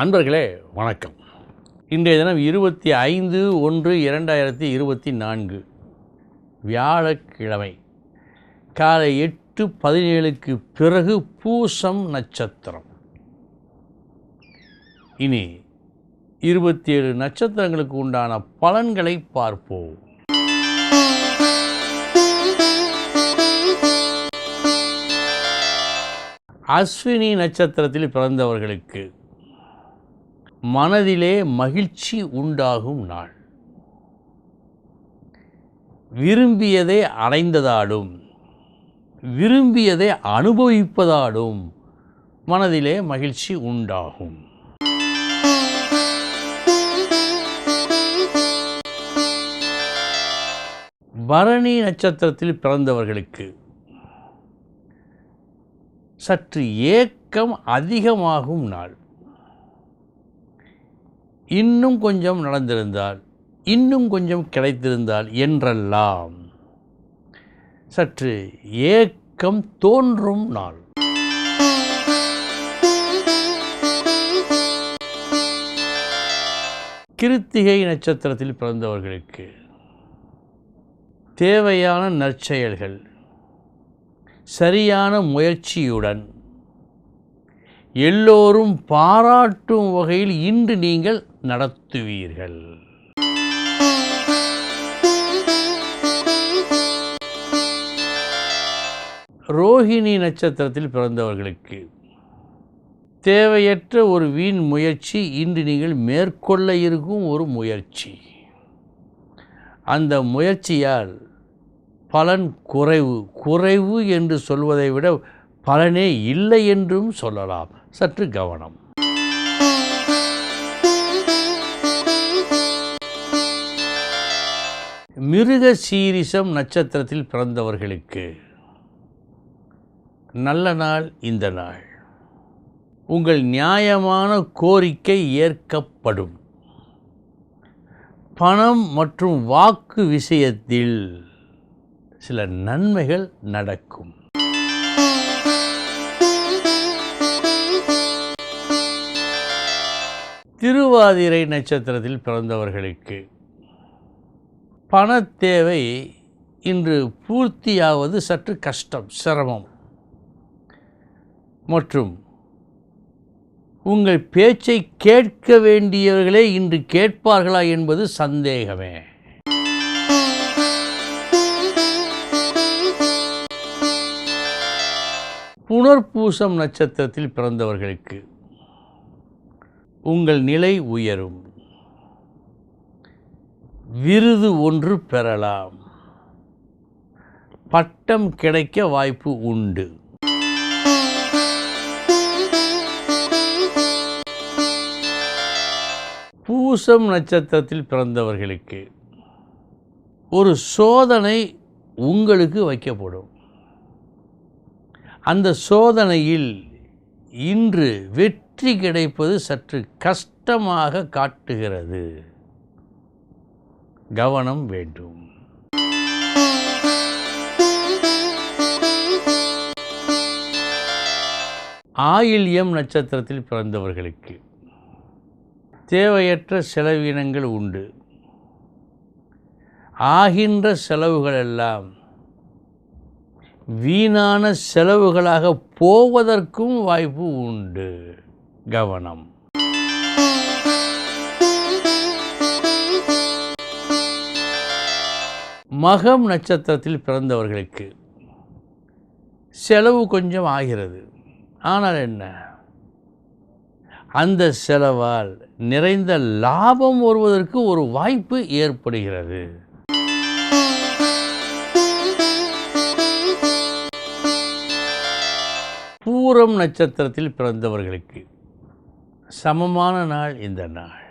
அன்பர்களே வணக்கம். இன்றைய தினம் இருபத்தி ஐந்து ஒன்று இரண்டாயிரத்தி இருபத்தி நான்கு வியாழக்கிழமை காலை எட்டு பதினேழுக்கு பிறகு பூசம் நட்சத்திரம். இனி இருபத்தி ஏழு நட்சத்திரங்களுக்கு உண்டான பலன்களை பார்ப்போம். அஸ்வினி நட்சத்திரத்தில் பிறந்தவர்களுக்கு மனதிலே மகிழ்ச்சி உண்டாகும் நாள். விரும்பியதை அடைந்ததாலும் விரும்பியதை அனுபவிப்பதாலும் மனதிலே மகிழ்ச்சி உண்டாகும். பரணி நட்சத்திரத்தில் பிறந்தவர்களுக்கு சற்று ஏக்கம் அதிகமாகும் நாள். இன்னும் கொஞ்சம் நடந்திருந்தால் இன்னும் கொஞ்சம் கிடைத்திருந்தால் என்றெல்லாம் சற்று ஏக்கம் தோன்றும் நாள். கிருத்திகை நட்சத்திரத்தில் பிறந்தவர்களுக்கு தேவையான நற்செயல்கள் சரியான முயற்சியுடன் எல்லோரும் பாராட்டும் வகையில் இன்று நீங்கள் நடத்துவீர்கள். ரோஹிணி நட்சத்திரத்தில் பிறந்தவர்களுக்கு தேவையற்ற ஒரு வீண் முயற்சி இன்று நீங்கள் மேற்கொள்ள இருக்கும் ஒரு முயற்சி. அந்த முயற்சியால் பலன் குறைவு குறைவு என்று சொல்வதை விட பலனே இல்லை என்றும் சொல்லலாம். சற்று கவனம். மிருக சீரிசம் நட்சத்திரத்தில் பிறந்தவர்களுக்கு நல்ல நாள் இந்த நாள். உங்கள் நியாயமான கோரிக்கை ஏற்கப்படும். பணம் மற்றும் வாக்கு விஷயத்தில் சில நன்மைகள் நடக்கும். திருவாதிரை நட்சத்திரத்தில் பிறந்தவர்களுக்கு பணத்தேவை இன்று பூர்த்தியாவது சற்று கஷ்டம் சிரமம். மற்றும் உங்கள் பேச்சை கேட்க வேண்டியவர்களே இன்று கேட்பார்களா என்பது சந்தேகமே. புனர்பூசம் நட்சத்திரத்தில் பிறந்தவர்களுக்கு உங்கள் நிலை உயரும். விருது ஒன்று பெறலாம். பட்டம் கிடைக்க வாய்ப்பு உண்டு. பூசம் நட்சத்திரத்தில் பிறந்தவர்களுக்கு ஒரு சோதனை உங்களுக்கு வைக்கப்படும். அந்த சோதனையில் இன்று வெற்றி கிடைப்பது சற்று கஷ்டமாக காட்டுகிறது. கவனம் வேண்டும். ஆயில்யம் நட்சத்திரத்தில் பிறந்தவர்களுக்கு தேவையற்ற செலவினங்கள் உண்டு. ஆகின்ற செலவுகளெல்லாம் வீணான செலவுகளாக போவதற்கும் வாய்ப்பு உண்டு. கவனம். மகம் நட்சத்திரத்தில் பிறந்தவர்களுக்கு செலவு கொஞ்சம் ஆகிறது. ஆனால் என்ன? அந்த செலவால் நிறைந்த லாபம் வருவதற்கு ஒரு வாய்ப்பு ஏற்படுகிறது. பூரம் நட்சத்திரத்தில் பிறந்தவர்களுக்கு சமமான நாள் இந்த நாள்.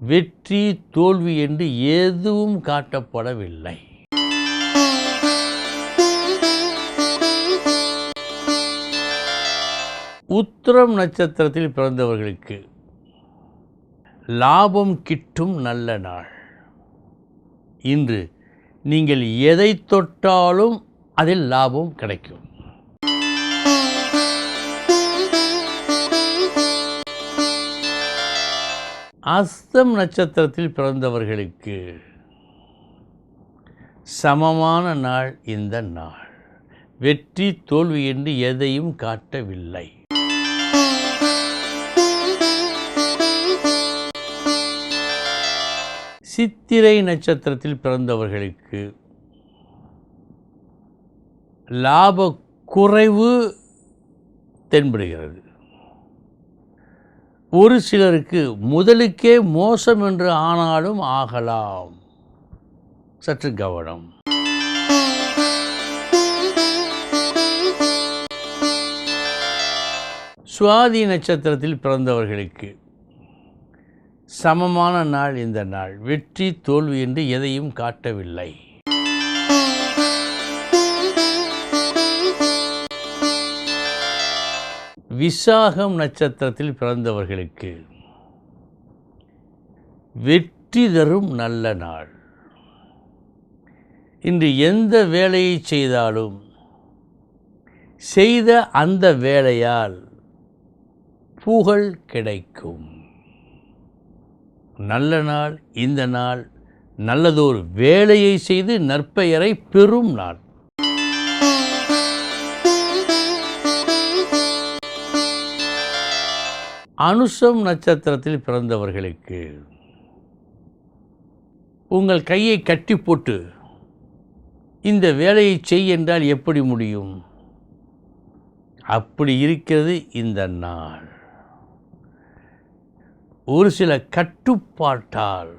வெற்றி தோல்வி என்று எதுவும் காட்டப்படவில்லை. உத்திரம் நட்சத்திரத்தில் பிறந்தவர்களுக்கு லாபம் கிட்டும் நல்ல நாள். இன்று நீங்கள் எதை தொட்டாலும் அதில் லாபம் கிடைக்கும். அஸ்தம் நட்சத்திரத்தில் பிறந்தவர்களுக்கு சமமான நாள் இந்த நாள். வெற்றி தோல்வி என்று எதையும் காட்டவில்லை. சித்திரை நட்சத்திரத்தில் பிறந்தவர்களுக்கு லாப குறைவு தென்படுகிறது. ஒரு சிலருக்கு முதலுக்கே மோசம் என்று ஆனாலும் ஆகலாம். சற்று கவனம். சுவாதி நட்சத்திரத்தில் பிறந்தவர்களுக்கு சமமான நாள் இந்த நாள். வெற்றி தோல்வி என்று எதையும் காட்டவில்லை. விசாகம் நட்சத்திரத்தில் பிறந்தவர்களுக்கு வெற்றி தரும் நல்ல நாள். இன்று எந்த வேலையை செய்தாலும் செய்த அந்த வேலையால் புகழ் கிடைக்கும். நல்ல நாள் இந்த நாள் நல்லதொரு வேலையை செய்து நற்பெயரை பெறும் நாள். அனுஷம் நட்சத்திரத்தில் பிறந்தவர்களுக்கு உங்கள் கையை கட்டி போட்டு இந்த வேலையை செய் என்றால் எப்படி முடியும்? அப்படி இருக்கிறது இந்த நாள். ஒரு சில கட்டுப்பாட்டால்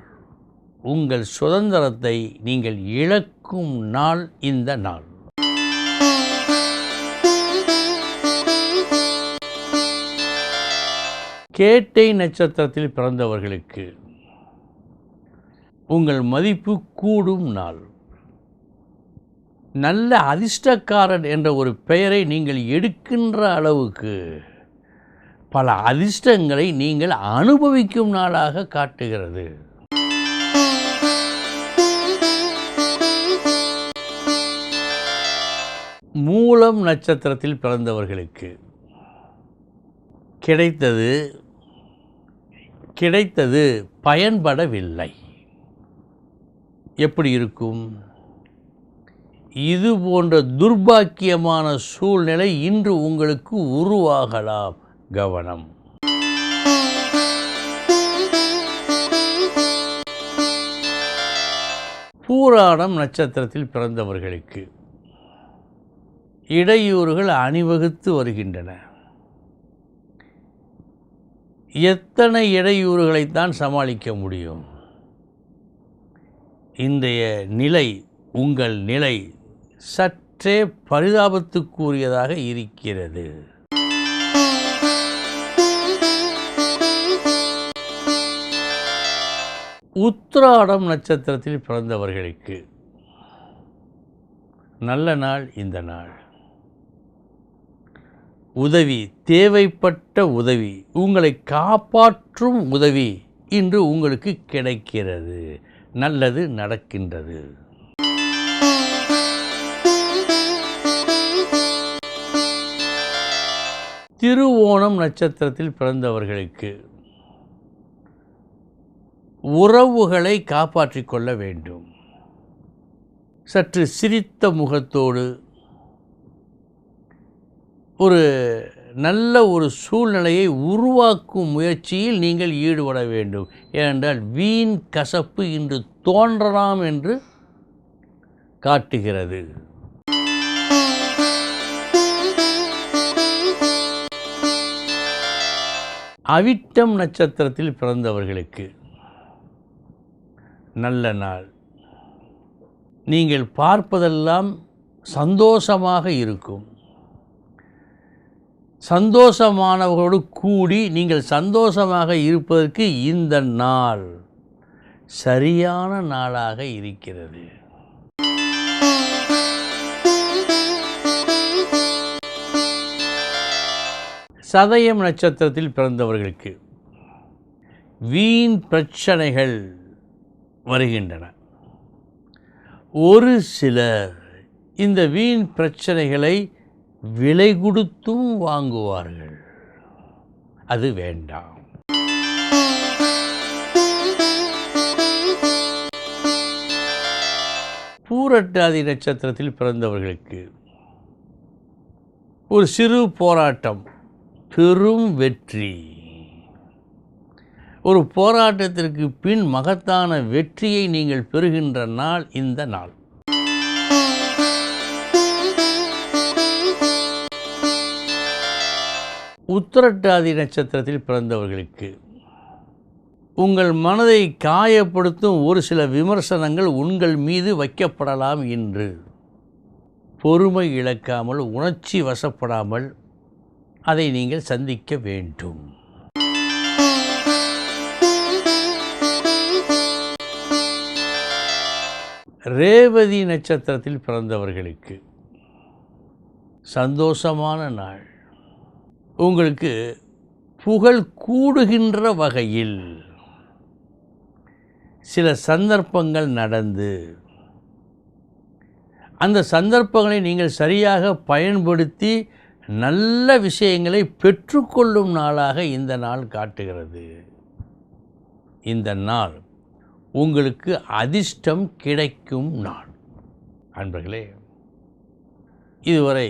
உங்கள் சுதந்திரத்தை நீங்கள் இழக்கும் நாள் இந்த நாள். கேட்டை நட்சத்திரத்தில் பிறந்தவர்களுக்கு உங்கள் மதிப்பு கூடும் நாள். நல்ல அதிர்ஷ்டக்காரன் என்ற ஒரு பெயரை நீங்கள் எடுக்கின்ற அளவுக்கு பல அதிர்ஷ்டங்களை நீங்கள் அனுபவிக்கும் நாளாக காட்டுகிறது. மூலம் நட்சத்திரத்தில் பிறந்தவர்களுக்கு கிடைத்தது கிடைத்தது பயன்படவில்லை. எப்படி இருக்கும்? இது போன்ற துர்பாக்கியமான சூழ்நிலை இன்று உங்களுக்கு உருவாகலாம். கவனம். பூராடம் நட்சத்திரத்தில் பிறந்தவர்களுக்கு இடையூறுகள் அணிவகுத்து வருகின்றன. எத்தனை இடையூறுகளைத்தான் சமாளிக்க முடியும்? இன்றைய நிலை உங்கள் நிலை சற்றே பரிதாபத்துக்குரியதாக இருக்கிறது. உத்திராடம் நட்சத்திரத்தில் பிறந்தவர்களுக்கு நல்ல நாள் இந்த நாள். உதவி தேவைப்பட்ட உதவி உங்களை காப்பாற்றும் உதவி இன்று உங்களுக்கு கிடைக்கிறது. நல்லது நடக்கின்றது. திருவோணம் நட்சத்திரத்தில் பிறந்தவர்களுக்கு உறவுகளை காப்பாற்றிக்கொள்ள வேண்டும். சற்று சிரித்த முகத்தோடு ஒரு நல்ல ஒரு சூழ்நிலையை உருவாக்கும் முயற்சியில் நீங்கள் ஈடுபட வேண்டும். ஏனென்றால் வீண் கசப்பு இன்று தோன்றலாம் என்று காட்டுகிறது. அவிட்டம் நட்சத்திரத்தில் பிறந்தவர்களுக்கு நல்ல நாள். நீங்கள் பார்ப்பதெல்லாம் சந்தோஷமாக இருக்கும். சந்தோஷமானவர்களோடு கூடி நீங்கள் சந்தோஷமாக இருப்பதற்கு இந்த நாள் சரியான நாளாக இருக்கிறது. சதயம் நட்சத்திரத்தில் பிறந்தவர்களுக்கு வீண் பிரச்சனைகள் வருகின்றன. ஒரு சிலர் இந்த வீண் பிரச்சனைகளை விலை கொடுத்தும் வாங்குவார்கள். அது வேண்டாம். பூரட்டாதி நட்சத்திரத்தில் பிறந்தவர்களுக்கு ஒரு சிறு போராட்டம் பெரும் வெற்றி. ஒரு போராட்டத்திற்கு பின் மகத்தான வெற்றியை நீங்கள் பெறுகின்ற நாள் இந்த நாள். உத்திரட்டாதி நட்சத்திரத்தில் பிறந்தவர்களுக்கு. உங்கள் மனதை காயப்படுத்தும் ஒரு சில விமர்சனங்கள் உங்கள் மீது வைக்கப்படலாம் என்று. பொறுமை இழக்காமல் உணர்ச்சி வசப்படாமல் அதை நீங்கள் சந்திக்க வேண்டும். ரேவதி நட்சத்திரத்தில் பிறந்தவர்களுக்கு. சந்தோஷமான நாள். உங்களுக்கு புகழ் கூடுகின்ற வகையில் சில சந்தர்ப்பங்கள் நடந்து அந்த சந்தர்ப்பங்களை நீங்கள் சரியாக பயன்படுத்தி நல்ல விஷயங்களை பெற்றுக்கொள்ளும் நாளாக இந்த நாள் காட்டுகிறது. இந்த நாள் உங்களுக்கு அதிர்ஷ்டம் கிடைக்கும் நாள். அன்பர்களே இதுவரை